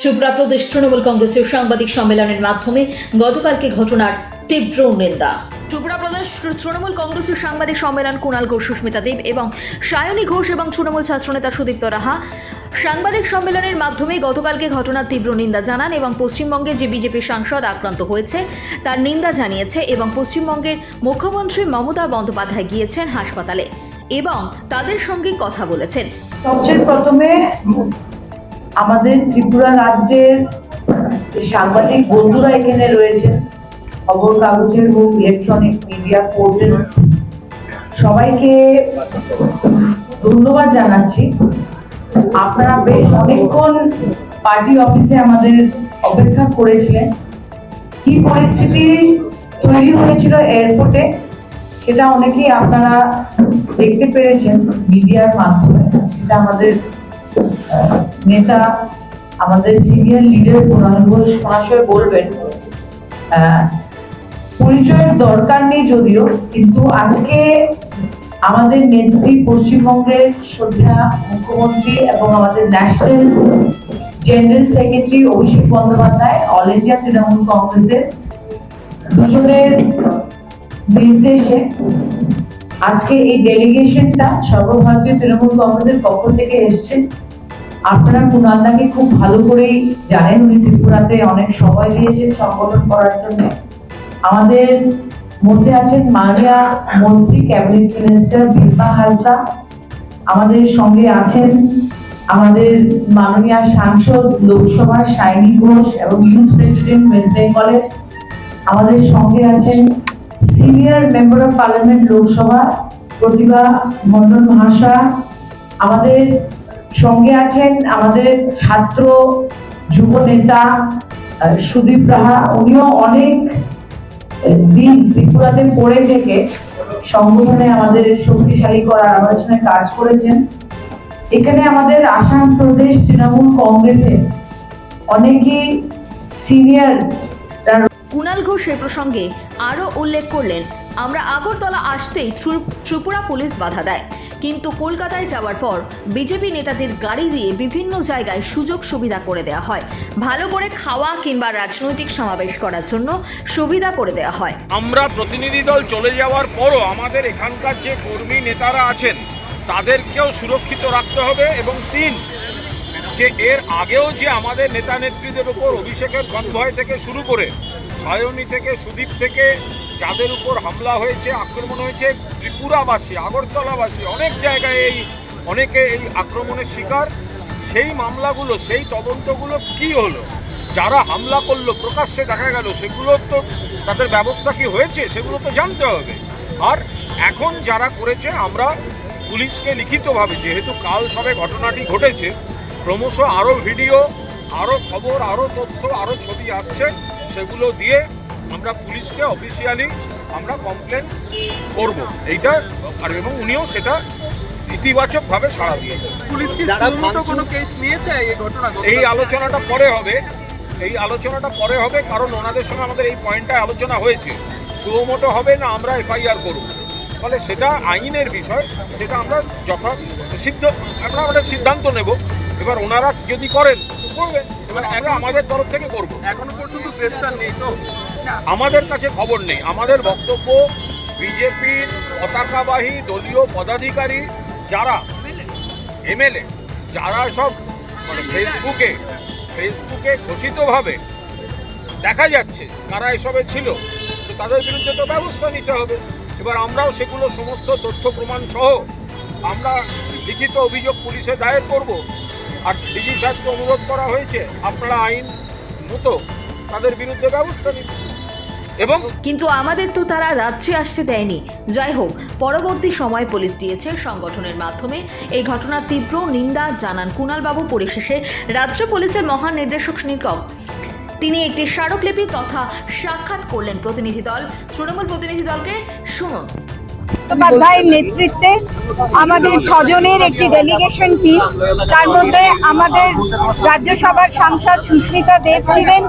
ত্রিপুরা প্রদেশ তৃণমূল কংগ্রেসের সাংবাদিক সম্মেলনের মাধ্যমে গতকালকে ঘটনার তীব্র নিন্দা। ত্রিপুরা প্রদেশ তৃণমূল কংগ্রেসের সাংবাদিক সম্মেলন কুণাল ঘোষ সুস্মিতা দেব এবং সায়নী ঘোষ এবং তৃণমূল ছাত্রনেতা সুদীপ্ত রাহা সাংবাদিক সম্মেলনের মাধ্যমে গতকালকে ঘটনার তীব্র নিন্দা জানান এবং পশ্চিমবঙ্গে যে বিজেপি সাংসদ আক্রান্ত হয়েছে তার নিন্দা জানিয়েছে এবং পশ্চিমবঙ্গের মুখ্যমন্ত্রী মমতা বন্দ্যোপাধ্যায় গিয়েছেন হাসপাতালে এবং তাদের সঙ্গে কথা বলেছেন। সবচেয়ে প্রথমে আমাদের ত্রিপুরা রাজ্যের সাংবাদিক বন্ধুরা এখানে রয়েছেন। খবর কাগজের হোক ইলেকট্রনিক মিডিয়া পোর্টালস সবাইকে ধন্যবাদ জানাচ্ছি। আপনারা বেশ অনেকক্ষণ পার্টি অফিসে আমাদের অপেক্ষা করেছিলেন। কি পরিস্থিতি তৈরি হয়েছিল এয়ারপোর্টে, সেটা অনেকেই আপনারা দেখতে পেরেছেন মিডিয়ার মাধ্যমে। সেটা আমাদের নেতা, আমাদের সিনিয়র লিডার কুণাল ঘোষ মহাশয় বলবেন পরিচয়ের দরকার নেই যদিও, কিন্তু আজকে আমাদের নেত্রী পশ্চিমবঙ্গের শ্রদ্ধা মুখ্যমন্ত্রী এবং আমাদের national general secretary Abhishek Bandyopadhyay all India Trinamool কংগ্রেসের দুজনের নির্দেশে আজকে এই ডেলিগেশনটা সর্বভারতীয় তৃণমূল কংগ্রেসের পক্ষ থেকে এসছে। আপনারা কুণালদাকে খুব ভালো করেই জানেন, উনি ত্রিপুরাতে অনেক সময় দিয়েছেন সংগঠন করার জন্য। আমাদের মধ্যে আছেন মাননীয় মন্ত্রী, ক্যাবিনেট মিনিস্টার বিপা হাসদা। আমাদের সঙ্গে আছেন আমাদের মাননীয় সাংসদ লোকসভার সাইনি ঘোষ এবং ইউথ প্রেসিডেন্ট ওয়েস্ট বেঙ্গলের আমাদের সঙ্গে আছেন senior member of parliament Lok Sabha Pratibha Mondal মহাশয়া আমাদের সঙ্গে আছেন আমাদের ছাত্র যুব নেতা সুদীপ রাহা। উনিও অনেক দিন ত্রিপুরাতে পড়ে থেকে সংগঠনে আমাদের শক্তিশালী করার সঙ্গে কাজ করেছেন। এখানে আমাদের আসাম প্রদেশ তৃণমূল কংগ্রেসের অনেকেই সিনিয়র কুণাল ঘোষ এ প্রসঙ্গে আরও উল্লেখ করলেন, আমরা আগরতলা আসতেই ত্রিপুরা পুলিশ বাধা দেয়। কিন্তু কলকাতায় যাওয়ার পর বিজেপি নেতাদের গাড়ি দিয়ে বিভিন্ন জায়গায় সুযোগ সুবিধা করে দেওয়া হয়। ভালো করে খাওয়া কিংবা রাজনৈতিক সমাবেশ করার জন্য সুবিধা করে দেওয়া হয়। আমরা প্রতিনিধি দল চলে যাওয়ার পরও আমাদের এখানকার যে কর্মী নেতারা আছেন, তাদেরকেও সুরক্ষিত রাখতে হবে এবং তিন, যে এর আগেও যে আমাদের নেতা নেত্রীদের উপর অভিষেকের কনভয় থেকে শুরু করে সায়নী থেকে সুদীপ থেকে যাদের উপর হামলা হয়েছে, আক্রমণ হয়েছে, ত্রিপুরাবাসী, আগরতলাবাসী, অনেক জায়গায় এই, অনেকে এই আক্রমণের শিকার। সেই মামলাগুলো, সেই তদন্তগুলো কি হলো? যারা হামলা করল, প্রকাশ্যে দেখা গেল, সেগুলো তো তাদের ব্যবস্থা কি হয়েছে, সেগুলো তো জানতে হবে। আর এখন যারা করেছে, আমরা পুলিশকে লিখিতভাবে, যেহেতু কাল সবে ঘটনাটি ঘটেছে, ক্রমশ আরও ভিডিও আরও খবর আরও তথ্য আরও ছবি আসছে। সেগুলো দিয়ে আমরা পুলিশকে অফিসিয়ালি আমরা কমপ্লেন করব। এইটা আর এবং উনিও সেটা ইতিবাচকভাবে সাড়া দিয়েছেন। পুলিশ কি কোনো কেস নিয়েছে এই ঘটনা এই আলোচনাটা পরে হবে। এই আলোচনাটা পরে হবে কারণ ওনাদের সঙ্গে আমাদের এই পয়েন্টটায় আলোচনা হয়েছে। সুমোটো হবে না আমরা এফআইআর করব। ফলে সেটা আইনের বিষয় সেটা আমরা যথা সিদ্ধ আমরা আমাদের সিদ্ধান্ত নেব। এবার ওনারা যদি করেন করবেন। এবার আমরা আমাদের তরফ থেকে করব। এখনও পর্যন্ত গ্রেফতার নেই তো? আমাদের কাছে খবর নেই। আমাদের বক্তব্য বিজেপির পতাকাবাহী দলীয় পদাধিকারী যারা এমএলএ যারা সব মানে ফেসবুকে ফেসবুকে ঘোষিতভাবে দেখা যাচ্ছে কারা এসবে ছিল। তো তাদের বিরুদ্ধে তো ব্যবস্থা নিতে হবে। এবার আমরাও সেগুলো সমস্ত তথ্য প্রমাণ সহ আমরা লিখিত অভিযোগ পুলিশে দায়ের করব। আর ডিজি সাহেবকে অনুরোধ করা হয়েছে, আপনারা আইন মতো তাদের বিরুদ্ধে ব্যবস্থা নিতে এবং কিন্তু আমাদের তো তারা রাজ্যে আসতে দেয়নি। যাই হোক, পরবর্তী সময় পুলিশ দিয়েছে সংগঠনের মাধ্যমে। এই ঘটনার তীব্র নিন্দা জানান কুণালবাবু পরিশেষে রাজ্য পুলিশের মহানির্দেশক নিকম। তিনি একটি স্মারকলিপি তথা সাক্ষাৎ করলেন প্রতিনিধি দল। তৃণমূল প্রতিনিধি দলকে শুনুন। চট্টোপাধ্যায়ের নেতৃত্বে আমাদের ছজনের একটি ডেলিগেশন টিম তার মধ্যে আমাদের রাজ্যসভার সাংসদ সুস্মিতা দেব ছিলেন,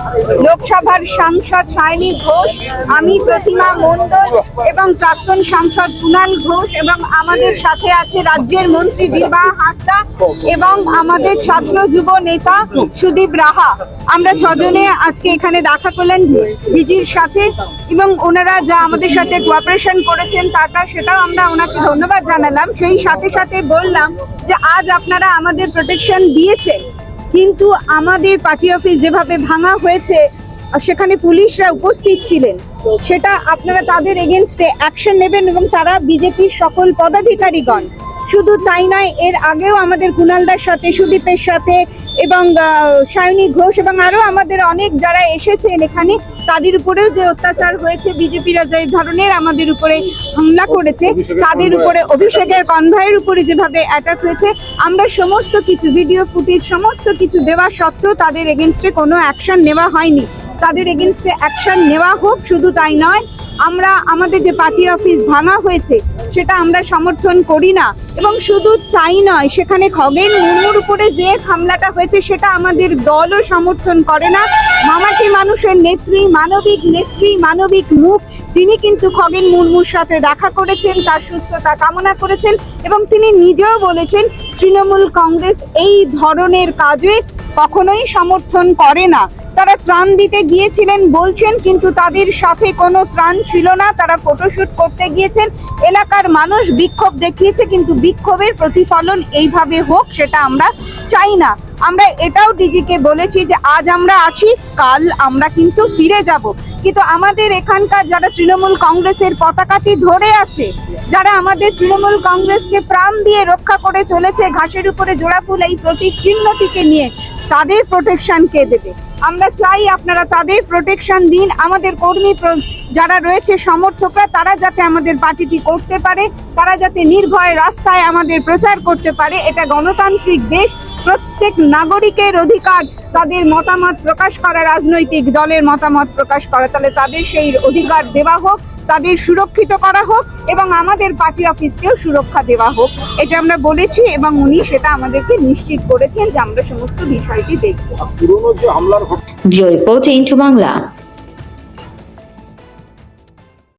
লোকসভার সাংসদ সায়নী ঘোষ, আমি প্রতিমা মণ্ডল এবং প্রাক্তন সাংসদ কুণাল ঘোষ এবং আমাদের সাথে আছে রাজ্যের মন্ত্রী বিভা হাসদা এবং আমাদের ছাত্র যুব নেতা সুদীপ রাহা। আমরা ছজনে আজকে এখানে দেখা করলেন বিজির সাথে এবং ওনারা যা আমাদের সাথে কোঅপারেশন করেছেন তাটা সেটাও আমরা ওনাকে ধন্যবাদ জানালাম। সেই সাথে সাথে বললাম যে আজ আপনারা আমাদের প্রোটেকশন দিয়েছেন, কিন্তু আমাদের পার্টি অফিস যেভাবে ভাঙা হয়েছে সেখানে পুলিশরা উপস্থিত ছিলেন, সেটা আপনারা তাদের এগেনস্টে অ্যাকশন নেবেন এবং তারা বিজেপির সকল পদাধিকারীগণ শুধু তাই নয় এর আগেও আমাদের কুণালদার সাথে সুদীপের সাথে এবং সায়নী ঘোষ এবং আরও আমাদের অনেক যারা এসেছেন এখানে তাদের উপরেও যে অত্যাচার হয়েছে বিজেপিরা যে ধরনের আমাদের উপরে হামলা করেছে তাদের উপরে অভিষেকের কনভয়ের উপরে যেভাবে অ্যাটাক হয়েছে আমরা সমস্ত কিছু ভিডিও ফুটেজ সমস্ত কিছু দেওয়া সত্ত্বেও তাদের এগেনস্টে কোনো অ্যাকশন নেওয়া হয়নি। তাদের এগেনস্টে অ্যাকশন নেওয়া হোক, শুধু তাই নয়, আমরা আমাদের যে পার্টি অফিস ভাঙা হয়েছে, সেটা আমরা সমর্থন করি না। এবং শুধু তাই নয়, সেখানে খগেন মুর্মুর উপরে যে হামলাটা হয়েছে, সেটা আমাদের দলও সমর্থন করে না। মামাটি মানুষের নেত্রী, মানবিক নেত্রী, মানবিক মুখ, তিনি কিন্তু খগেন মুর্মুর সাথে দেখা করেছেন, তার সুস্থতা কামনা করেছেন, এবং তিনি নিজেও বলেছেন, তৃণমূল কংগ্রেস এই ধরনের কাজে কখনোই সমর্থন করে না। তারা ত্রাণ দিতে গিয়েছিলেন বলছেন, কিন্তু তাদের সাথে কোনো ত্রাণ ছিল না। তারা ফটোশুট করতে গিয়েছেন। এলাকার মানুষ বিক্ষোভ দেখিয়েছে, কিন্তু বিক্ষোভের প্রতিফলন এইভাবে হোক সেটা আমরা চাই না। আমরা এটাও ডিজিকে বলেছি যে, আজ আমরা আছি, কাল আমরা কিন্তু ফিরে যাব। কিন্তু আমাদের এখানকার যারা তৃণমূল কংগ্রেসের পতাকাটি ধরে আছে, যারা আমাদের তৃণমূল কংগ্রেসকে প্রাণ দিয়ে রক্ষা করে চলেছে, ঘাসের উপরে জোড়া ফুল, এই প্রতীক চিহ্নটিকে নিয়ে তাদের প্রোটেকশন কে দেবে? আমরা চাই আপনারা তাদের প্রোটেকশন দিন। আমাদের কর্মী যারা রয়েছে সমর্থকরা, তারা যাতে আমাদের পার্টিটি করতে পারে, তারা যাতে নির্ভয় রাস্তায় আমাদের প্রচার করতে পারে। এটা গণতান্ত্রিক দেশ, প্রত্যেক নাগরিকের অধিকার। তাদের মতামত প্রকাশ করা রাজনৈতিক দলের মতামত প্রকাশ করা, তাহলে তাদের সেই অধিকার দেওয়া হোক। তাদের সুরক্ষিত করা হোক এবং আমাদের পার্টি অফিসকেও সুরক্ষা দেওয়া হোক। এটা আমরা বলেছি এবং উনি সেটা আমাদেরকে নিশ্চিত করেছেন যে আমরা সমস্ত বিষয়টি দেখব। Bureau report into Bangla.